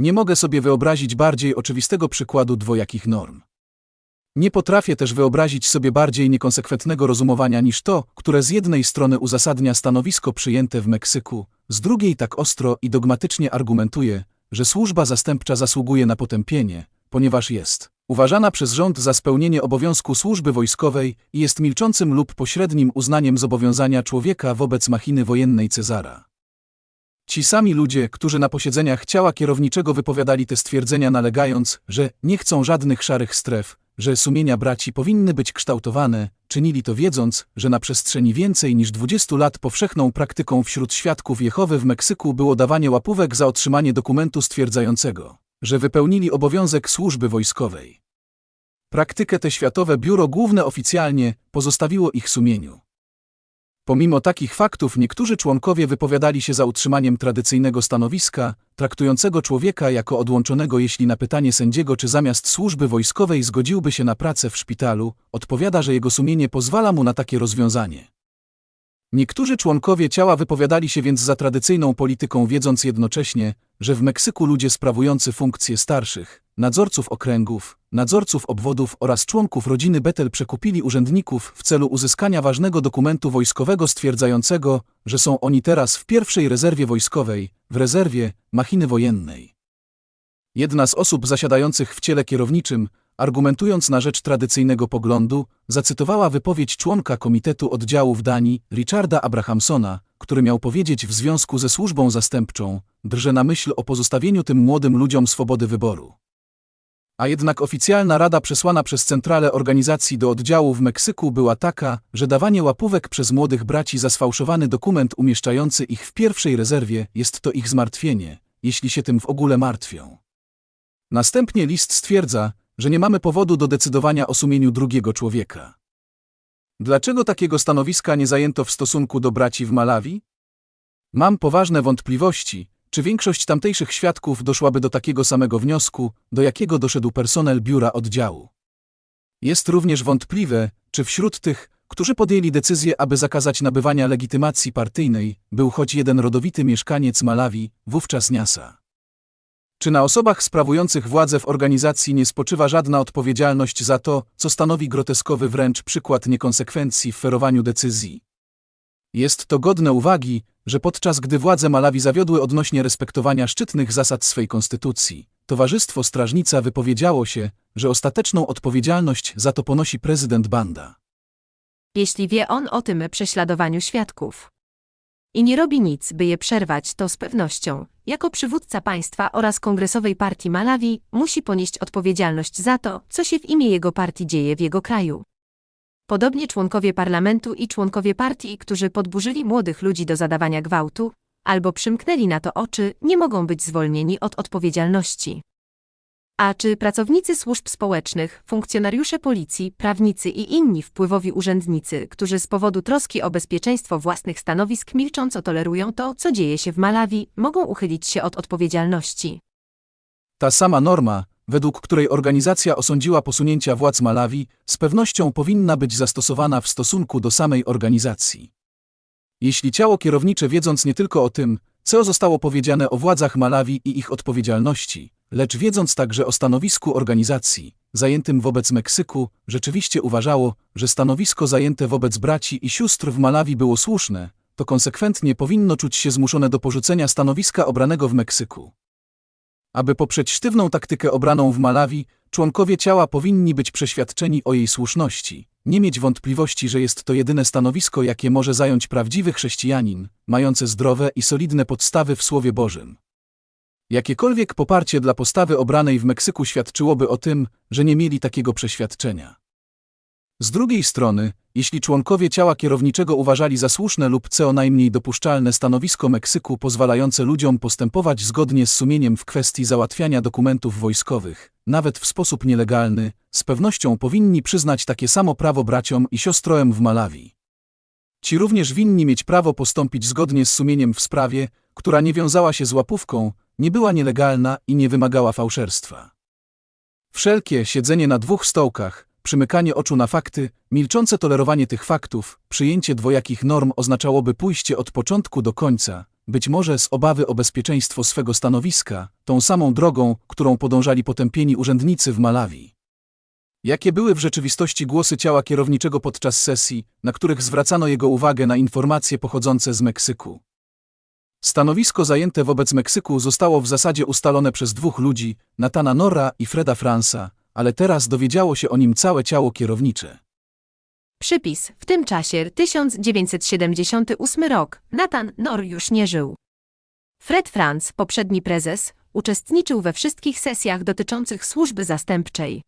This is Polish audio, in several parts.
Nie mogę sobie wyobrazić bardziej oczywistego przykładu dwojakich norm. Nie potrafię też wyobrazić sobie bardziej niekonsekwentnego rozumowania niż to, które z jednej strony uzasadnia stanowisko przyjęte w Meksyku, z drugiej tak ostro i dogmatycznie argumentuje, że służba zastępcza zasługuje na potępienie, ponieważ jest uważana przez rząd za spełnienie obowiązku służby wojskowej i jest milczącym lub pośrednim uznaniem zobowiązania człowieka wobec machiny wojennej Cezara. Ci sami ludzie, którzy na posiedzeniach ciała kierowniczego wypowiadali te stwierdzenia nalegając, że nie chcą żadnych szarych stref, że sumienia braci powinny być kształtowane, czynili to wiedząc, że na przestrzeni więcej niż 20 lat powszechną praktyką wśród świadków Jehowy w Meksyku było dawanie łapówek za otrzymanie dokumentu stwierdzającego, że wypełnili obowiązek służby wojskowej. Praktykę tę Światowe Biuro Główne oficjalnie pozostawiło ich sumieniu. Pomimo takich faktów niektórzy członkowie wypowiadali się za utrzymaniem tradycyjnego stanowiska, traktującego człowieka jako odłączonego jeśli na pytanie sędziego czy zamiast służby wojskowej zgodziłby się na pracę w szpitalu, odpowiada, że jego sumienie pozwala mu na takie rozwiązanie. Niektórzy członkowie ciała wypowiadali się więc za tradycyjną polityką, wiedząc jednocześnie, że w Meksyku ludzie sprawujący funkcje starszych, nadzorców okręgów, nadzorców obwodów oraz członków rodziny Betel przekupili urzędników w celu uzyskania ważnego dokumentu wojskowego stwierdzającego, że są oni teraz w pierwszej rezerwie wojskowej, w rezerwie machiny wojennej. Jedna z osób zasiadających w ciele kierowniczym, argumentując na rzecz tradycyjnego poglądu, zacytowała wypowiedź członka Komitetu Oddziału w Danii, Richarda Abrahamsona, który miał powiedzieć w związku ze służbą zastępczą, drże na myśl o pozostawieniu tym młodym ludziom swobody wyboru. A jednak oficjalna rada przesłana przez centralę organizacji do oddziału w Meksyku była taka, że dawanie łapówek przez młodych braci za sfałszowany dokument umieszczający ich w pierwszej rezerwie jest to ich zmartwienie, jeśli się tym w ogóle martwią. Następnie list stwierdza, że nie mamy powodu do decydowania o sumieniu drugiego człowieka. Dlaczego takiego stanowiska nie zajęto w stosunku do braci w Malawi? Mam poważne wątpliwości, czy większość tamtejszych świadków doszłaby do takiego samego wniosku, do jakiego doszedł personel biura oddziału. Jest również wątpliwe, czy wśród tych, którzy podjęli decyzję, aby zakazać nabywania legitymacji partyjnej, był choć jeden rodowity mieszkaniec Malawi, wówczas Niasa. Czy na osobach sprawujących władzę w organizacji nie spoczywa żadna odpowiedzialność za to, co stanowi groteskowy wręcz przykład niekonsekwencji w ferowaniu decyzji? Jest to godne uwagi, że podczas gdy władze Malawi zawiodły odnośnie respektowania szczytnych zasad swej konstytucji, Towarzystwo Strażnica wypowiedziało się, że ostateczną odpowiedzialność za to ponosi prezydent Banda. jeśli wie on o tym prześladowaniu świadków. I nie robi nic, by je przerwać, to z pewnością, jako przywódca państwa oraz Kongresowej Partii Malawi, musi ponieść odpowiedzialność za to, co się w imię jego partii dzieje w jego kraju. Podobnie członkowie parlamentu i członkowie partii, którzy podburzyli młodych ludzi do zadawania gwałtu, albo przymknęli na to oczy, nie mogą być zwolnieni od odpowiedzialności. A czy pracownicy służb społecznych, funkcjonariusze policji, prawnicy i inni wpływowi urzędnicy, którzy z powodu troski o bezpieczeństwo własnych stanowisk milcząco tolerują to, co dzieje się w Malawi, mogą uchylić się od odpowiedzialności? Ta sama norma, według której organizacja osądziła posunięcia władz Malawi, z pewnością powinna być zastosowana w stosunku do samej organizacji. Jeśli ciało kierownicze wiedząc nie tylko o tym, co zostało powiedziane o władzach Malawi i ich odpowiedzialności, lecz wiedząc także o stanowisku organizacji, zajętym wobec Meksyku, rzeczywiście uważało, że stanowisko zajęte wobec braci i sióstr w Malawi było słuszne, to konsekwentnie powinno czuć się zmuszone do porzucenia stanowiska obranego w Meksyku. Aby poprzeć sztywną taktykę obraną w Malawi, członkowie ciała powinni być przeświadczeni o jej słuszności, nie mieć wątpliwości, że jest to jedyne stanowisko, jakie może zająć prawdziwy chrześcijanin, mające zdrowe i solidne podstawy w Słowie Bożym. Jakiekolwiek poparcie dla postawy obranej w Meksyku świadczyłoby o tym, że nie mieli takiego przeświadczenia. Z drugiej strony, jeśli członkowie ciała kierowniczego uważali za słuszne lub co najmniej dopuszczalne stanowisko Meksyku pozwalające ludziom postępować zgodnie z sumieniem w kwestii załatwiania dokumentów wojskowych, nawet w sposób nielegalny, z pewnością powinni przyznać takie samo prawo braciom i siostroem w Malawi. Ci również winni mieć prawo postąpić zgodnie z sumieniem w sprawie, która nie wiązała się z łapówką, nie była nielegalna i nie wymagała fałszerstwa. Wszelkie siedzenie na dwóch stołkach, przymykanie oczu na fakty, milczące tolerowanie tych faktów, przyjęcie dwojakich norm oznaczałoby pójście od początku do końca, być może z obawy o bezpieczeństwo swego stanowiska, tą samą drogą, którą podążali potępieni urzędnicy w Malawi. Jakie były w rzeczywistości głosy ciała kierowniczego podczas sesji, na których zwracano jego uwagę na informacje pochodzące z Meksyku? Stanowisko zajęte wobec Meksyku zostało w zasadzie ustalone przez dwóch ludzi, Natana Norra i Freda Fransa, ale teraz dowiedziało się o nim całe ciało kierownicze. Przypis. W tym czasie 1978 rok. Nathan Nor już nie żył. Fred Franz, poprzedni prezes, uczestniczył we wszystkich sesjach dotyczących służby zastępczej.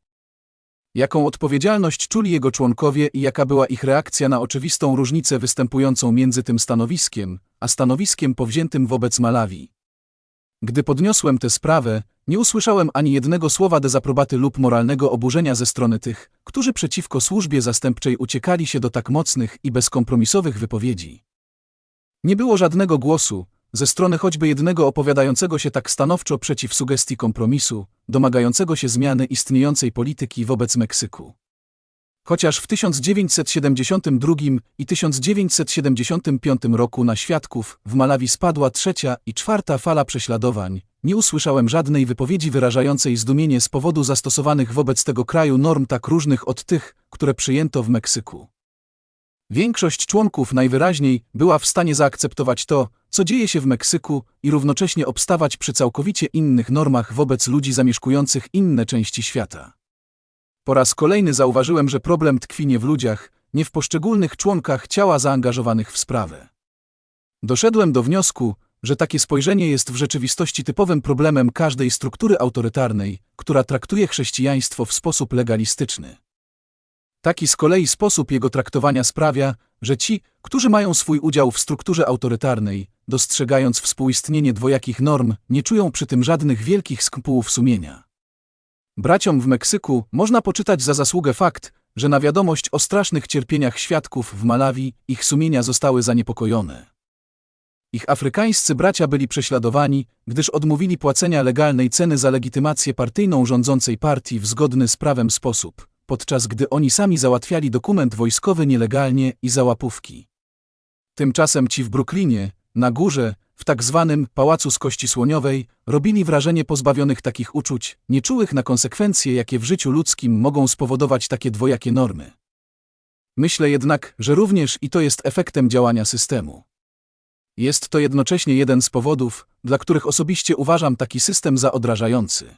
Jaką odpowiedzialność czuli jego członkowie i jaka była ich reakcja na oczywistą różnicę występującą między tym stanowiskiem, a stanowiskiem powziętym wobec Malawi. Gdy podniosłem tę sprawę, nie usłyszałem ani jednego słowa dezaprobaty lub moralnego oburzenia ze strony tych, którzy przeciwko służbie zastępczej uciekali się do tak mocnych i bezkompromisowych wypowiedzi. Nie było żadnego głosu, ze strony choćby jednego opowiadającego się tak stanowczo przeciw sugestii kompromisu, domagającego się zmiany istniejącej polityki wobec Meksyku. Chociaż w 1972 i 1975 roku na świadków w Malawi spadła trzecia i czwarta fala prześladowań, nie usłyszałem żadnej wypowiedzi wyrażającej zdumienie z powodu zastosowanych wobec tego kraju norm tak różnych od tych, które przyjęto w Meksyku. Większość członków najwyraźniej była w stanie zaakceptować to, co dzieje się w Meksyku i równocześnie obstawać przy całkowicie innych normach wobec ludzi zamieszkujących inne części świata. Po raz kolejny zauważyłem, że problem tkwi nie w ludziach, nie w poszczególnych członkach ciała zaangażowanych w sprawę. Doszedłem do wniosku, że takie spojrzenie jest w rzeczywistości typowym problemem każdej struktury autorytarnej, która traktuje chrześcijaństwo w sposób legalistyczny. Taki z kolei sposób jego traktowania sprawia, że ci, którzy mają swój udział w strukturze autorytarnej, dostrzegając współistnienie dwojakich norm, nie czują przy tym żadnych wielkich skrupułów sumienia. Braciom w Meksyku można poczytać za zasługę fakt, że na wiadomość o strasznych cierpieniach świadków w Malawi ich sumienia zostały zaniepokojone. Ich afrykańscy bracia byli prześladowani, gdyż odmówili płacenia legalnej ceny za legitymację partyjną rządzącej partii w zgodny z prawem sposób, podczas gdy oni sami załatwiali dokument wojskowy nielegalnie i za łapówki. Tymczasem ci w Brooklynie, na górze, w tak zwanym Pałacu z Kości Słoniowej, robili wrażenie pozbawionych takich uczuć, nieczułych na konsekwencje, jakie w życiu ludzkim mogą spowodować takie dwojakie normy. Myślę jednak, że również i to jest efektem działania systemu. Jest to jednocześnie jeden z powodów, dla których osobiście uważam taki system za odrażający.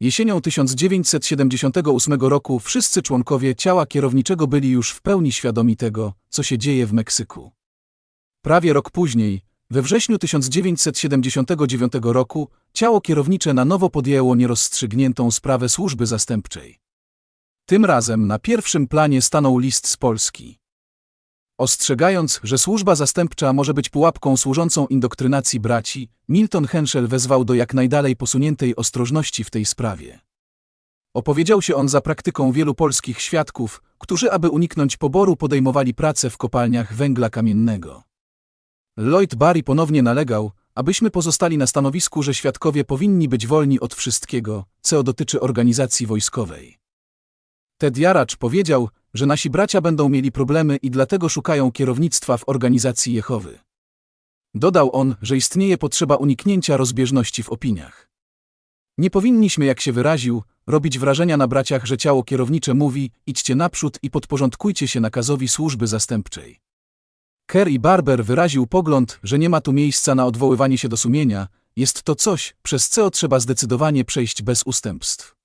Jesienią 1978 roku wszyscy członkowie ciała kierowniczego byli już w pełni świadomi tego, co się dzieje w Meksyku. Prawie rok później, we wrześniu 1979 roku, ciało kierownicze na nowo podjęło nierozstrzygniętą sprawę służby zastępczej. Tym razem na pierwszym planie stanął list z Polski. Ostrzegając, że służba zastępcza może być pułapką służącą indoktrynacji braci, Milton Henschel wezwał do jak najdalej posuniętej ostrożności w tej sprawie. Opowiedział się on za praktyką wielu polskich świadków, którzy aby uniknąć poboru podejmowali pracę w kopalniach węgla kamiennego. Lloyd Barry ponownie nalegał, abyśmy pozostali na stanowisku, że świadkowie powinni być wolni od wszystkiego, co dotyczy organizacji wojskowej. Ted Jaracz powiedział, że nasi bracia będą mieli problemy i dlatego szukają kierownictwa w organizacji Jehowy. Dodał on, że istnieje potrzeba uniknięcia rozbieżności w opiniach. Nie powinniśmy, jak się wyraził, robić wrażenia na braciach, że ciało kierownicze mówi: idźcie naprzód i podporządkujcie się nakazowi służby zastępczej. Kerr i Barber wyraził pogląd, że nie ma tu miejsca na odwoływanie się do sumienia, jest to coś, przez co trzeba zdecydowanie przejść bez ustępstw.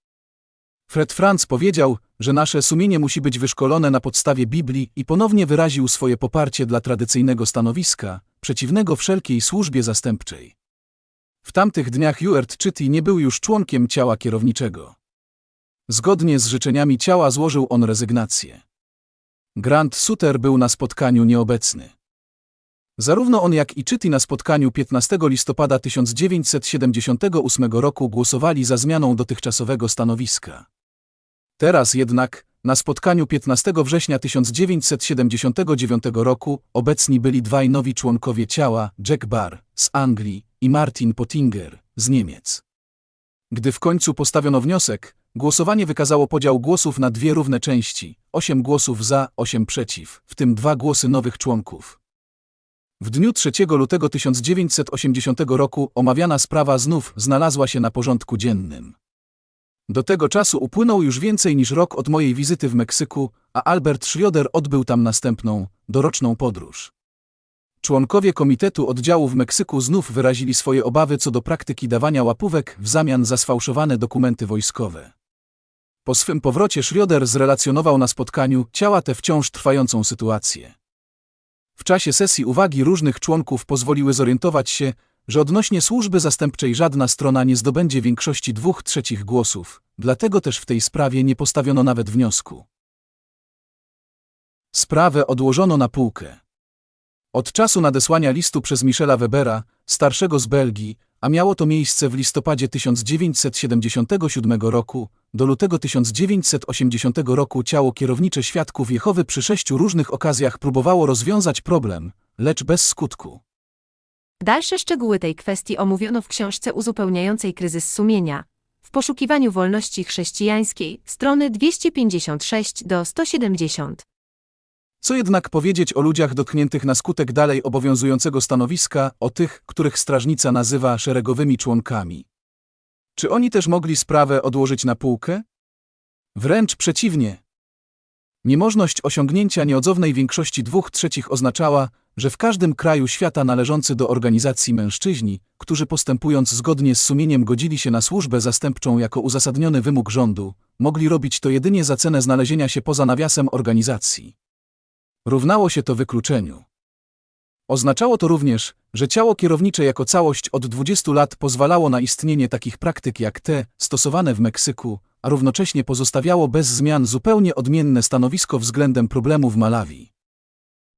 Fred Franz powiedział, że nasze sumienie musi być wyszkolone na podstawie Biblii i ponownie wyraził swoje poparcie dla tradycyjnego stanowiska, przeciwnego wszelkiej służbie zastępczej. W tamtych dniach Ewart Chitty nie był już członkiem ciała kierowniczego. Zgodnie z życzeniami ciała złożył on rezygnację. Grant Suter był na spotkaniu nieobecny. Zarówno on jak i Chitty na spotkaniu 15 listopada 1978 roku głosowali za zmianą dotychczasowego stanowiska. Teraz jednak, na spotkaniu 15 września 1979 roku, obecni byli dwaj nowi członkowie ciała, Jack Barr z Anglii i Martin Pottinger z Niemiec. Gdy w końcu postawiono wniosek, głosowanie wykazało podział głosów na dwie równe części, 8 głosów za, 8 przeciw, w tym dwa głosy nowych członków. W dniu 3 lutego 1980 roku omawiana sprawa znów znalazła się na porządku dziennym. Do tego czasu upłynął już więcej niż rok od mojej wizyty w Meksyku, a Albert Schroeder odbył tam następną, doroczną podróż. Członkowie Komitetu Oddziału w Meksyku znów wyrazili swoje obawy co do praktyki dawania łapówek w zamian za sfałszowane dokumenty wojskowe. Po swym powrocie Schroeder zrelacjonował na spotkaniu ciała tę wciąż trwającą sytuację. W czasie sesji uwagi różnych członków pozwoliły zorientować się, że odnośnie służby zastępczej żadna strona nie zdobędzie większości dwóch trzecich głosów, dlatego też w tej sprawie nie postawiono nawet wniosku. Sprawę odłożono na półkę. Od czasu nadesłania listu przez Michela Webera, starszego z Belgii, a miało to miejsce w listopadzie 1977 roku, do lutego 1980 roku ciało kierownicze świadków Jehowy przy sześciu różnych okazjach próbowało rozwiązać problem, lecz bez skutku. Dalsze szczegóły tej kwestii omówiono w książce uzupełniającej kryzys sumienia. W poszukiwaniu wolności chrześcijańskiej, strony 256 do 170. Co jednak powiedzieć o ludziach dotkniętych na skutek dalej obowiązującego stanowiska, o tych, których strażnica nazywa szeregowymi członkami? Czy oni też mogli sprawę odłożyć na półkę? Wręcz przeciwnie. Niemożność osiągnięcia nieodzownej większości dwóch trzecich oznaczała, że w każdym kraju świata należący do organizacji mężczyźni, którzy postępując zgodnie z sumieniem godzili się na służbę zastępczą jako uzasadniony wymóg rządu, mogli robić to jedynie za cenę znalezienia się poza nawiasem organizacji. Równało się to wykluczeniu. Oznaczało to również, że ciało kierownicze jako całość od 20 lat pozwalało na istnienie takich praktyk jak te stosowane w Meksyku, a równocześnie pozostawiało bez zmian zupełnie odmienne stanowisko względem problemu w Malawi.